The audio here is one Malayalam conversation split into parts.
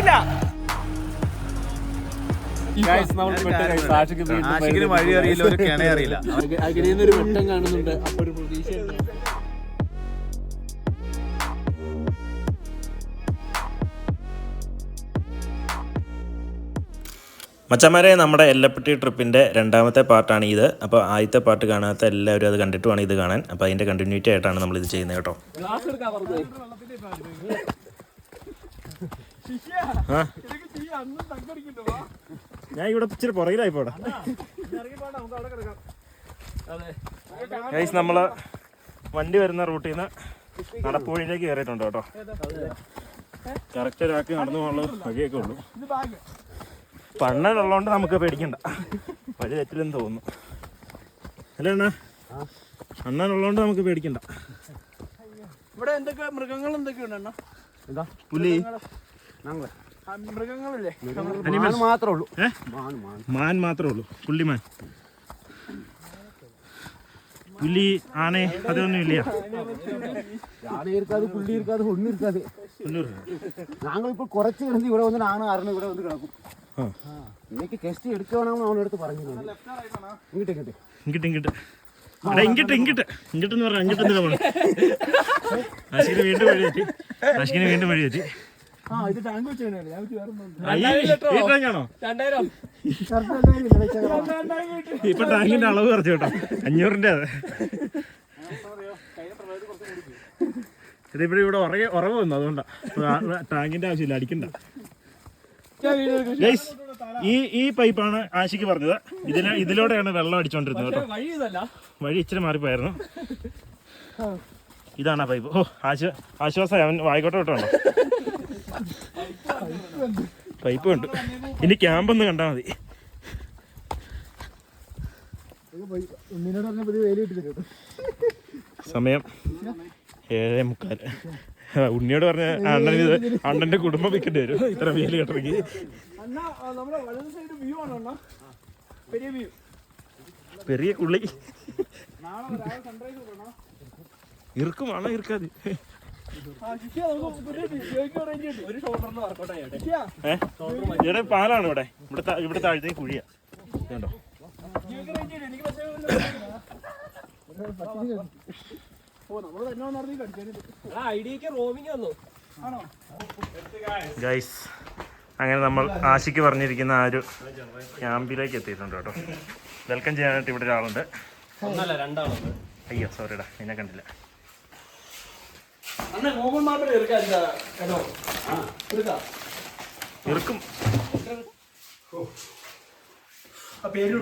അറിയില്ല. ആശിക്കിന് വഴി അറിയില്ല ഒരു കിണ അറിയില്ല. വെട്ടം കാണുന്നുണ്ട് അപ്പൊ ഒരു മച്ചന്മാരെ നമ്മുടെ എല്ലപ്പെട്ടി ട്രിപ്പിന്റെ രണ്ടാമത്തെ പാർട്ടാണ് ഇത്. അപ്പോൾ ആദ്യത്തെ പാർട്ട് കാണാത്ത എല്ലാവരും അത് കണ്ടിട്ട് വേണം ഇത് കാണാൻ. അപ്പോൾ അതിന്റെ കണ്ടിന്യൂറ്റി ആയിട്ടാണ് നമ്മൾ ഇത് ചെയ്യുന്നത് കേട്ടോ. ഞാൻ ഇവിടെ ഇച്ചിരി പുറകിലായി പോടാ. ഗൈസ് നമ്മൾ വണ്ടി വരുന്ന റൂട്ടിൽ നിന്ന് നടപ്പുഴയിലേക്ക് കയറിയിട്ടുണ്ട് കേട്ടോ. കറക്റ്റ് ഒരാൾക്ക് നടന്നു പോകാനുള്ള വഴിയൊക്കെ ഉള്ളൂ. പണ്ണലുള്ളതുകൊണ്ട് നമുക്ക് പേടിക്കണ്ട. വഴി തെറ്റില്ലെന്ന് തോന്നുന്നു. അല്ലേ അണ്ണാ? അണ്ണനുള്ളതുകൊണ്ട് നമുക്ക് പേടിക്കണ്ട. ഇവിടെ എന്തൊക്കെ മൃഗങ്ങൾ എന്തൊക്കെ ഉണ്ട് പുലി. മൃഗങ്ങളില്ലേ മാത്രമേ ഉള്ളൂ മാൻ മാത്രമേ ഉള്ളൂ പുള്ളിമാൻ പുലി ആനെ അതൊന്നും ഇല്ല யானை இருக்காது புள்ளி இருக்காது ஒன்றும் இருக்காது പുല്ലൂർ நாங்கள் இப்போ குறைச்சி கிடந்து இவ்வளோ வந்து நானும் அருணும் இவ்வளோ வந்து கிடக்கும் இன்னைக்கு டெஸ்ட் எடுக்க வேணாம்னு அவனை எடுத்து പറഞ്ഞു இங்கிட்ட இங்கிட்ட ഇങ്ങിട്ട് ഇങ്ങിട്ട് എടാ ഇങ്ങിട്ട് ഇങ്ങിട്ട് ഇങ്ങിട്ട് എന്ന് പറഞ്ഞാൽ ഇങ്ങിട്ട് എന്ന് പറഞ്ഞു ആശിക്കിന് വീണ്ടും വഴി തെറ്റി ആശിക്കിന് വീണ്ടും വഴി തെറ്റി ഇപ്പൊ ടാങ്കിന്റെ അളവ് കുറച്ച് കേട്ടോ. അഞ്ഞൂറിന്റെ അതെ. ഇതിപ്പോ ഇവിടെ ഉറങ്ങി ഉറവ് വന്നു. അതുകൊണ്ടാ. ടാങ്കിന്റെ ആവശ്യമില്ല. അടിക്കണ്ട. ഈ ഈ പൈപ്പാണ് ആശിക്ക് പറഞ്ഞത്. ഇതിന് ഇതിലൂടെയാണ് വെള്ളം അടിച്ചോണ്ടിരുന്നത് കേട്ടോ. വഴി ഇച്ചിരി മാറിപ്പോയായിരുന്നു. ഇതാണ് ആ പൈപ്പ് ഓ ആശ്വ ആശ്വാസമായി അവൻ വായിക്കോട്ടെ വിട്ടോ പൈപ്പ് ഉണ്ട് ഇനി ക്യാമ്പൊന്ന് കണ്ടാൽ മതി. സമയം ഏഴേ മുക്കാൽ. ഉണ്ണിയോട് പറഞ്ഞ അണ്ണൻ ഇത് അണ്ണന്റെ കുടുംബം വിൽക്കേണ്ടി വരും. ഇത്ര വേലി കെട്ടിറങ്ങി. പെരിയ വ്യൂ പെരിയ കുള്ളി നാളെ രാവിലെ സൺറൈസ് നോക്കണം ഇറുക്കുമാണോ ഇറുക്കാതെ ഇവിടെ പാലാണ് ഇവിടെ. ഇവിടെ ഇവിടെ താഴത്തേക്ക് കുഴിയാ. കണ്ടോ? ആണോ ഗൈസ് അങ്ങനെ നമ്മൾ ആശിക്ക് പറഞ്ഞിരിക്കുന്ന ആ ഒരു ക്യാമ്പിലേക്ക് എത്തിയിട്ടുണ്ട് കേട്ടോ. വെൽക്കം ചെയ്യാനായിട്ട് ഇവിടെ ഒരാളുണ്ട്. അയ്യോ സോറിടാ എന്നെ കണ്ടില്ല. ഇറുക്കും പേര്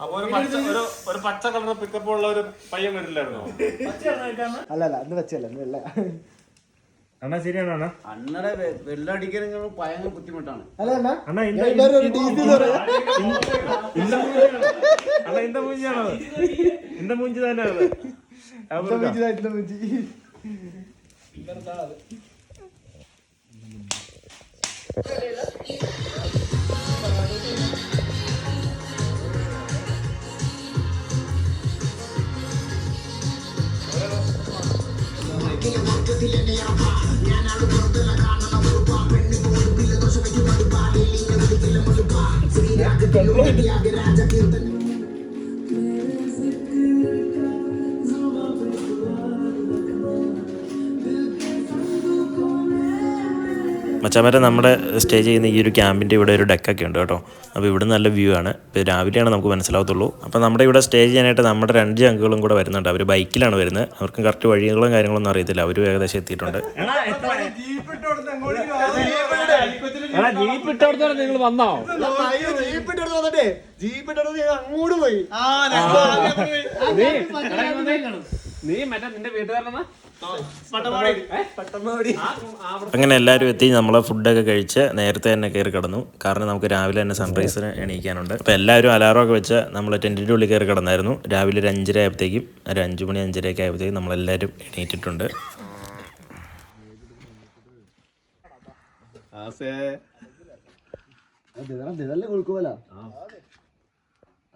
അപ്പൊ ഒരു പച്ച ഒരു ഒരു പച്ച കളർ പിക്കപ്പ് ഉള്ള ഒരു പയ്യൻ വരില്ലായിരുന്നോ അല്ല അല്ല അന്ന് വെച്ചല്ല അന്ന് അണ്ണാ ശരിയാണ് അണ്ണാ? അണ്ണടെ വെള്ളടിക്കണെങ്കിൽ ഭയങ്കര ബുദ്ധിമുട്ടാണ്. അല്ല അല്ല അണ്ണാ ഇന്ത അണ്ണാ ഇന്ത മൂഞ്ചിയാണോ? അത് ഇന്ത മൂഞ്ചി. തന്നെ അത് അത് കൊടുക്കാം. മച്ചാമരെ നമ്മുടെ സ്റ്റേ ചെയ്യുന്ന ഈ ഒരു ക്യാമ്പിന്റെ ഇവിടെ ഒരു ഡെക്കൊക്കെ ഉണ്ട് കേട്ടോ. അപ്പോൾ ഇവിടെ നല്ല വ്യൂ ആണ്. ഇപ്പോൾ രാവിലെയാണ് നമുക്ക് മനസ്സിലാവത്തുള്ളൂ. അപ്പോൾ നമ്മുടെ ഇവിടെ സ്റ്റേ ചെയ്യാനായിട്ട് നമ്മുടെ രണ്ട് ചങ്കുകളും കൂടെ വരുന്നുണ്ട്. അവർ ബൈക്കിലാണ് വരുന്നത്. അവർക്ക് കറക്റ്റ് വഴികളും കാര്യങ്ങളൊന്നും അറിയത്തില്ല. അവർ ഏകദേശം എത്തിയിട്ടുണ്ട്. ജീപ്പ് ഇട്ടോടത്തോടെ നിങ്ങൾ വന്നോ? അങ്ങോട്ട് പോയി. നീ നീ മറ്റേ നിന്റെ വീട്ടുകാരനാ അങ്ങനെ എല്ലാവരും എത്തി നമ്മളെ ഫുഡൊക്കെ കഴിച്ച് നേരത്തെ തന്നെ കയറി കിടന്നു. കാരണം നമുക്ക് രാവിലെ തന്നെ സൺറൈസിന് എണീക്കാനുണ്ട്. അപ്പോൾ എല്ലാവരും അലാറമൊക്കെ വെച്ച് നമ്മൾ ടെന്റിന്റെ ഉള്ളിൽ കയറി കിടന്നായിരുന്നു. രാവിലെ ഒരു അഞ്ചര ആയപ്പോഴത്തേക്കും ഒരു അഞ്ച് മണി അഞ്ചരയൊക്കെ ആയപ്പോഴത്തേക്കും നമ്മളെല്ലാവരും എണീറ്റിട്ടുണ്ട്.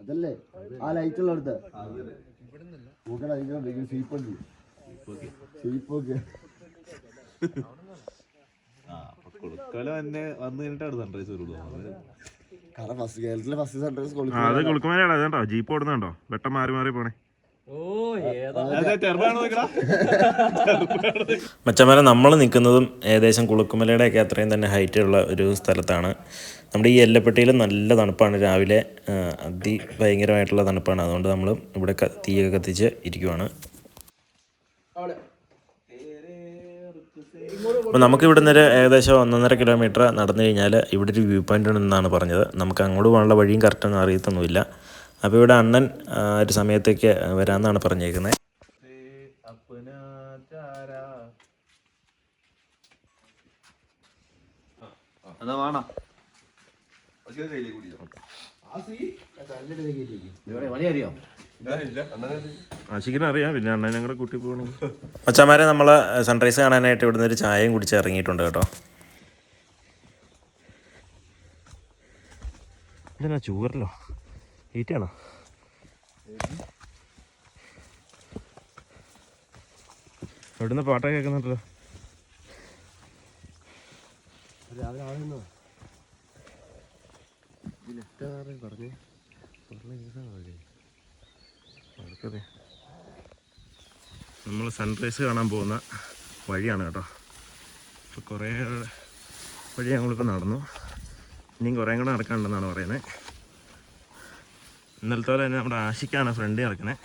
അതല്ലേ? ആ ലൈറ്റ് ഉള്ള അടുത്ത്. നോക്കടാ കൊടുക്കാലോ തന്നെ വന്നു കഴിഞ്ഞിട്ടാണ് സൺറൈസ് വരുള്ളൂ. കാരണം ഫസ്റ്റ് കേരളത്തിലെ ഫസ്റ്റ് സൺറൈസ് ആ അത് കുളുക്കുമലയാണ് അതുണ്ടോ ജീപ്പ് ഓടുന്നുണ്ടോ? വെട്ടം മാറി മാറി പോണേ. ഓ ഏതാ? മച്ചന്മാരെ നമ്മൾ നിൽക്കുന്നതും ഏകദേശം കുളുക്കുമലയുടെ ഒക്കെ അത്രയും തന്നെ ഹൈറ്റ് ഉള്ള ഒരു സ്ഥലത്താണ്. നമ്മുടെ ഈ എല്ലപ്പെട്ടിയിൽ നല്ല തണുപ്പാണ് രാവിലെ. അതിഭയങ്കരമായിട്ടുള്ള അതി ഭയങ്കരമായിട്ടുള്ള തണുപ്പാണ്. അതുകൊണ്ട് നമ്മൾ ഇവിടെ തീയൊക്കെ കത്തിച്ച് ഇരിക്കുവാണ്. അപ്പോൾ നമുക്ക് ഇവിടെ നിന്ന് ഏകദേശം ഒന്നൊന്നര കിലോമീറ്റർ നടന്നു കഴിഞ്ഞാൽ ഇവിടെ ഒരു വ്യൂ പോയിന്റ് ഉണ്ടെന്നാണ് പറഞ്ഞത്. നമുക്ക് അങ്ങോട്ട് പോകാനുള്ള വഴിയും കറക്റ്റൊന്നും അറിയത്തൊന്നുമില്ല. അപ്പോൾ ഇവിടെ അണ്ണൻ ആ, ഒരു സമയത്തേക്ക് വരാമെന്നാണ് പറഞ്ഞേക്കുന്നത് എന്നാ വേണം? വഴിയറിയോ ആശിക്കിനെ അറിയാം. പിന്നെ കൂട്ടി അച്ഛന്മാരെ നമ്മൾ സൺറൈസ് കാണാനായിട്ട് ഇവിടുന്ന് ഒരു ചായയും കുടിച്ച് ഇറങ്ങിയിട്ടുണ്ട് കേട്ടോ. എന്തിനാ ചൂരല്ലോ ഈറ്റാണോ എവിടുന്ന് പാട്ടൊക്കെ കേൾക്കുന്നുണ്ടല്ലോ രാവിലെ ആളുന്നോ പറഞ്ഞു നമ്മൾ സൺറൈസ് കാണാൻ പോകുന്ന വഴിയാണ് കേട്ടോ. ഇപ്പം കുറേ വഴി ഞങ്ങളിപ്പോൾ നടന്നു. ഇനിയും കുറേ കൂടെ നടക്കാനുണ്ടെന്നാണ് പറയുന്നത് ഇന്നലത്തെ പോലെ തന്നെ നമ്മുടെ ആശിക്കാണ് ഫ്രണ്ട് നടക്കുന്നത്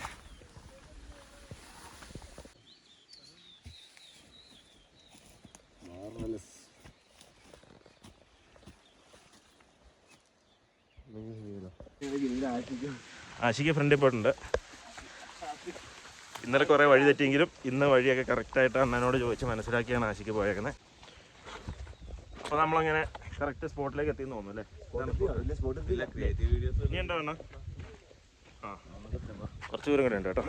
ആശിക്ക് ഫ്രണ്ടിൽ പോയിട്ടുണ്ട് ഇന്നലെ കുറേ വഴി തെറ്റിയെങ്കിലും ഇന്ന് വഴിയൊക്കെ കറക്റ്റായിട്ട് അണ്ണനോട് ചോദിച്ച് മനസ്സിലാക്കിയാണ് ആശിക്ക് പോയേക്കുന്നത്. അപ്പോൾ നമ്മളങ്ങനെ കറക്റ്റ് സ്പോട്ടിലേക്ക് എത്തിയെന്ന് തോന്നുന്നു അല്ലേ? ഇനി ഉണ്ടോ അണ്ണ ആ കുറച്ച് ദൂരം കൂടെ ഉണ്ട് കേട്ടോ.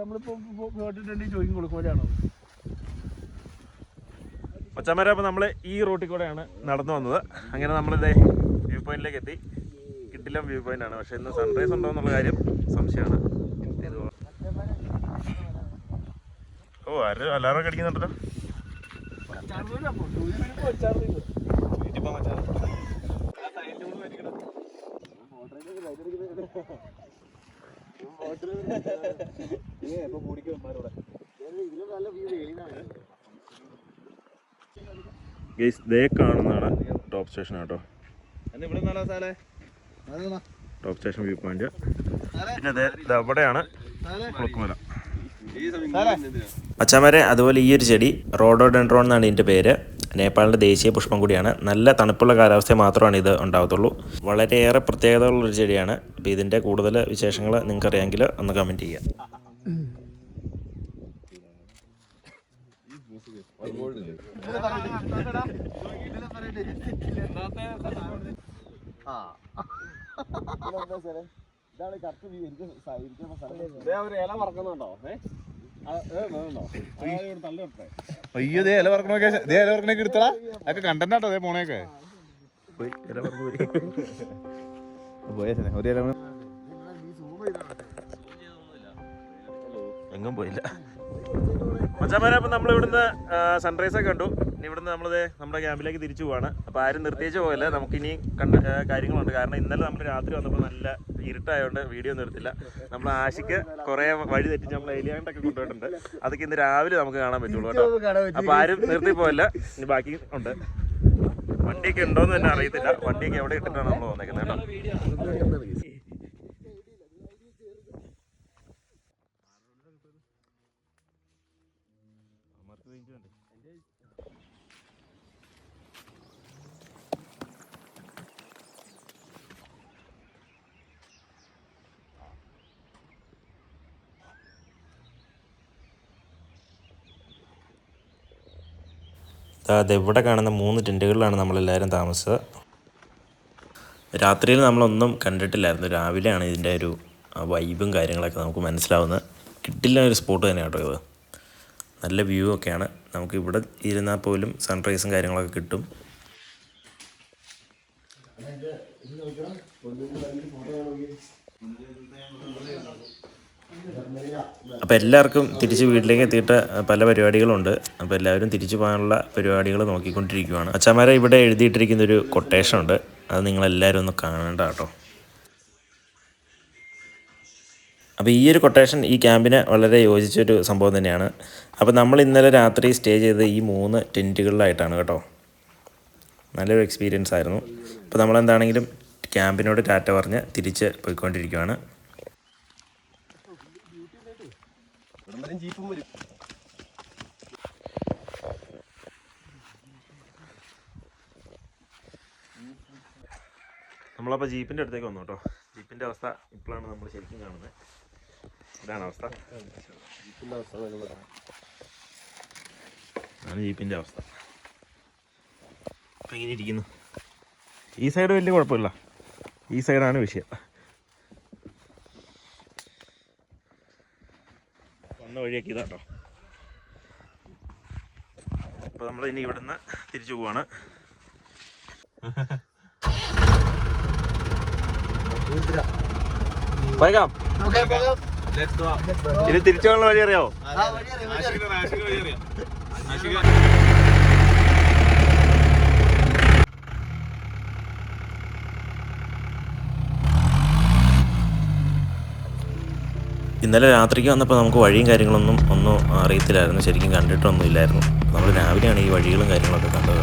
നമ്മളിപ്പോ കേട്ടിട്ടുണ്ടെങ്കിൽ ചോദിക്കും കൊടുക്കുമ്പോഴാണോ? മച്ചാമാരെ അപ്പോൾ നമ്മൾ ഈ റൂട്ടിൽ കൂടെയാണ് നടന്നു വന്നത്. അങ്ങനെ നമ്മളിതേ വ്യൂ പോയിന്റിലേക്ക് എത്തി. കിട്ടില്ല വ്യൂ പോയിന്റ് ആണ്. പക്ഷെ ഇന്ന് സൺറൈസ് ഉണ്ടോ എന്നുള്ള കാര്യം സംശയമാണ്. ഓ ആരും അലാറൊക്കെ അടിക്കുന്നുണ്ടല്ലോ? ഇതിലും നല്ല വ്യൂ വെയിലാണ് ഗെയ്സ് ദേ കാണുന്നതാണ് ടോപ്പ് സ്റ്റേഷൻ കേട്ടോ. ഇവിടെ നല്ല സാലേ ടോപ്പ് സ്റ്റേഷൻ വ്യൂ പോയിന്റ്. പിന്നെ അവിടെയാണ് കുളക്കുമല. അച്ചാമരെ അതുപോലെ ഈ ഒരു ചെടി റോഡോഡെൻഡ്രോൺ എന്നാണ് ഇതിന്റെ പേര്. നേപ്പാളിന്റെ ദേശീയ പുഷ്പം കൂടിയാണ്. നല്ല തണുപ്പുള്ള കാലാവസ്ഥ മാത്രമാണ് ഇത് ഉണ്ടാകത്തുള്ളൂ വളരെയേറെ പ്രത്യേകതകളുള്ളൊരു ചെടിയാണ്. അപ്പോൾ ഇതിന്റെ കൂടുതൽ വിശേഷങ്ങൾ നിങ്ങൾക്കറിയാമെങ്കിൽ ഒന്ന് കമന്റ് ചെയ്യുക. ഇതാണ് കറക്റ്റ് വ്യൂ എനിക്ക് സ- ഇരിക്കുന്ന സ്ഥലം ഒരു ഇല മറക്കുന്നുണ്ടോ അയ്യോ ദേ ഇല പറക്കണൊക്കെ ദേ ഇല പറക്കണൊക്കെ എടുത്തടാ അതൊക്കെ കണ്ടന്റ് ആട്ടോ അതേ പോണേക്കെ പോയ ഒരു ഇല എങ്ങും പോയില്ല. മച്ചാമാരെ അപ്പം നമ്മൾ ഇവിടുന്ന് സൺറൈസ് ഒക്കെ കണ്ടു. ഇനി ഇവിടുന്ന് നമ്മളിത് നമ്മുടെ ക്യാമ്പിലേക്ക് തിരിച്ചു പോവാണ്. അപ്പോൾ ആരും നിർത്തിയേച്ച് പോകല്ല. നമുക്ക് ഇനി കണ്ട കാര്യങ്ങളുണ്ട്. കാരണം ഇന്നലെ നമ്മൾ രാത്രി വന്നപ്പോൾ നല്ല ഇരുട്ടായതുകൊണ്ട് വീഡിയോ ഒന്നും എടുത്തില്ല. നമ്മൾ ആശിക്ക് കുറേ വഴി തെറ്റിച്ച് നമ്മൾ എലിയാണ്ടൊക്കെ കൊണ്ടുപോയിട്ടുണ്ട്. അതൊക്കെ ഇന്ന് രാവിലെ നമുക്ക് കാണാൻ പറ്റുള്ളൂ കേട്ടോ. അപ്പോൾ ആരും നിർത്തി പോകല്ല. ഇനി ബാക്കി ഉണ്ട്. വണ്ടിയൊക്കെ ഉണ്ടോയെന്ന് തന്നെ അറിയത്തില്ല. വണ്ടിയൊക്കെ എവിടെ ഇട്ടിട്ടാണ് നമ്മൾ വന്നേക്കുന്നത് കേട്ടോ. അതെവിടെ കാണുന്ന മൂന്ന് ടെന്റുകളിലാണ് നമ്മളെല്ലാവരും താമസിച്ചത്. രാത്രിയിൽ നമ്മളൊന്നും കണ്ടിട്ടില്ലായിരുന്നു. രാവിലെയാണ് ഇതിന്റെ ഒരു വൈബും കാര്യങ്ങളൊക്കെ നമുക്ക് മനസ്സിലാവുന്നത്. കിട്ടില്ല ഒരു സ്പോട്ട് തന്നെ കേട്ടോ ഇത്. നല്ല വ്യൂ ഒക്കെയാണ്. നമുക്ക് ഇവിടെ ഇരുന്നാൽ പോലും സൺറൈസും കാര്യങ്ങളൊക്കെ കിട്ടും. അപ്പോൾ എല്ലാവർക്കും തിരിച്ച് വീട്ടിലേക്ക് എത്തിയിട്ട് പല പരിപാടികളുണ്ട്. അപ്പോൾ എല്ലാവരും തിരിച്ചു പോകാനുള്ള പരിപാടികൾ നോക്കിക്കൊണ്ടിരിക്കുകയാണ് അച്ഛന്മാരെ ഇവിടെ എഴുതിയിട്ടിരിക്കുന്ന ഒരു കൊട്ടേഷൻ ഉണ്ട്. അത് നിങ്ങളെല്ലാവരും ഒന്ന് കാണേണ്ട കേട്ടോ. അപ്പോൾ ഈ ഒരു കൊട്ടേഷൻ ഈ ക്യാമ്പിന് വളരെ യോജിച്ചൊരു സംഭവം തന്നെയാണ്. അപ്പോൾ നമ്മൾ ഇന്നലെ രാത്രി സ്റ്റേ ചെയ്തത് ഈ മൂന്ന് ടെന്റുകളിലായിട്ടാണ് കേട്ടോ. നല്ലൊരു എക്സ്പീരിയൻസ് ആയിരുന്നു. അപ്പോൾ നമ്മളെന്താണെങ്കിലും ക്യാമ്പിനോട് ടാറ്റ പറഞ്ഞ് തിരിച്ച് പോയിക്കൊണ്ടിരിക്കുകയാണ് ജീപ്പും വരും നമ്മളപ്പോൾ ജീപ്പിന്റെ അടുത്തേക്ക് വന്നു കേട്ടോ. ജീപ്പിന്റെ അവസ്ഥ ഇപ്പോഴാണ് നമ്മൾ ശരിക്കും കാണുന്നത്. ഇതാണ് അവസ്ഥ. ജീപ്പിന്റെ അവസ്ഥ ആണ് ജീപ്പിന്റെ അവസ്ഥ. ഇങ്ങനെ ഇരിക്കുന്നു. ഈ സൈഡ് വലിയ കുഴപ്പമില്ല. ഈ സൈഡാണ് വിഷയം. വന്ന കേട്ടോ അപ്പൊ അപ്പോൾ നമ്മൾ ഇനി ഇവിടുന്ന് തിരിച്ചു പോവാണ്. പോയേക്കാം ഇനി തിരിച്ചു പോകാനുള്ള വഴി അറിയാവോ? ഇന്നലെ രാത്രിക്ക് വന്നപ്പോൾ നമുക്ക് വഴിയും കാര്യങ്ങളൊന്നും ഒന്നും അറിയത്തില്ലായിരുന്നു. ശരിക്കും കണ്ടിട്ടൊന്നും ഇല്ലായിരുന്നു നമ്മൾ രാവിലെയാണ് ഈ വഴികളും കാര്യങ്ങളൊക്കെ കണ്ടത്.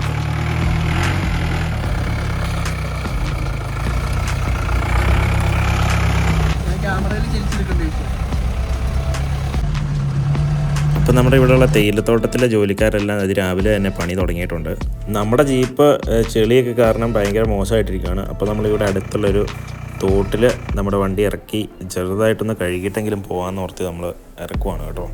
ഇപ്പം നമ്മുടെ ഇവിടെയുള്ള തേയിലത്തോട്ടത്തിലെ ജോലിക്കാരെല്ലാം അത് രാവിലെ തന്നെ പണി തുടങ്ങിയിട്ടുണ്ട്. നമ്മുടെ ജീപ്പ് ചെളിയൊക്കെ കാരണം ഭയങ്കര മോശമായിട്ടിരിക്കുകയാണ്. അപ്പോൾ നമ്മളിവിടെ അടുത്തുള്ളൊരു തോട്ടിൽ നമ്മുടെ വണ്ടി ഇറക്കി ചെറുതായിട്ടൊന്ന് കഴുകിയിട്ടെങ്കിലും പോകാമെന്ന് ഓർത്ത് നമ്മൾ ഇറക്കുവാണ് കേട്ടോ.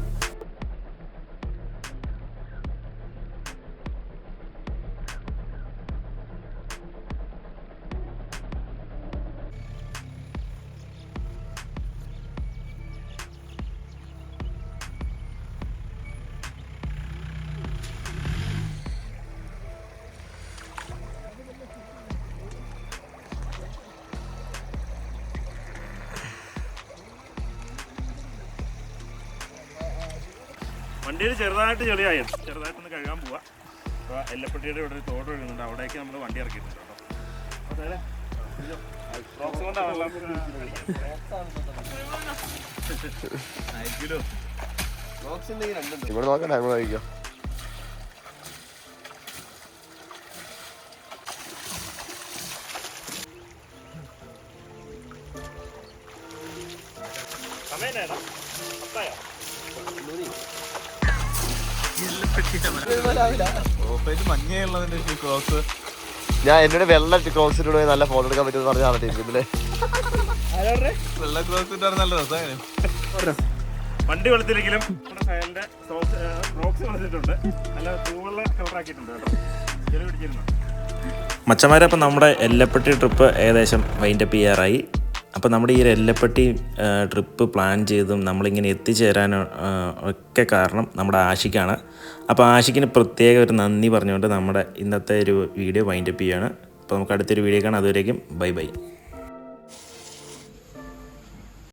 വണ്ടിയിൽ ചെറുതായിട്ട് ചെളിയായി. ചെറുതായിട്ടൊന്ന് കഴുകാൻ പോവാ. അപ്പോൾ എല്ലപ്പെട്ടിയുടെ ഇവിടെ ഒരു തോട് ഒഴുകുന്നുണ്ട് അവിടേക്ക് നമ്മൾ വണ്ടി ഇറക്കിയിട്ടുണ്ട് കേട്ടോ. അതെ, റോക്സ് കൊണ്ടാണ് വെള്ളം അയക്കിലോ ഇവിടെ നോക്കണ്ട നമ്മൾ കഴിക്കാം സമയം ഞാൻ എന്നോട് വെള്ള ക്രോസിലൂടെ നല്ല ഫോട്ടോ എടുക്കാൻ പറ്റുമെന്ന് പറഞ്ഞാണ് ടീമിലെ വെള്ള ക്രോസ് ഇട്ടാണ് നല്ല രസമാണ് വണ്ടി വെള്ളത്തിലെങ്കിലും നമ്മുടെ റോക്സ് തൂവെള്ള കേട്ടോ. ചെറിയ പിടിച്ചിരുന്നു. മച്ചന്മാരെ അപ്പം നമ്മുടെ എല്ലപ്പെട്ടി ട്രിപ്പ് ഏകദേശം വൈൻഡപ്പ് ചെയ്യാറായി. അപ്പോൾ നമ്മുടെ ഈ എല്ലപ്പെട്ടി ട്രിപ്പ് പ്ലാൻ ചെയ്തും നമ്മളിങ്ങനെ എത്തിച്ചേരാൻ ഒക്കെ കാരണം നമ്മുടെ ആഷിക്കാണ് അപ്പോൾ ആഷിക്കിന് പ്രത്യേക ഒരു നന്ദി പറഞ്ഞുകൊണ്ട് നമ്മുടെ ഇന്നത്തെ ഒരു വീഡിയോ വൈൻഡപ്പ് ചെയ്യുകയാണ് അപ്പോൾ നമുക്ക് അടുത്തൊരു വീഡിയോ കാണാം. അതുവരേക്കും ബൈ ബൈ.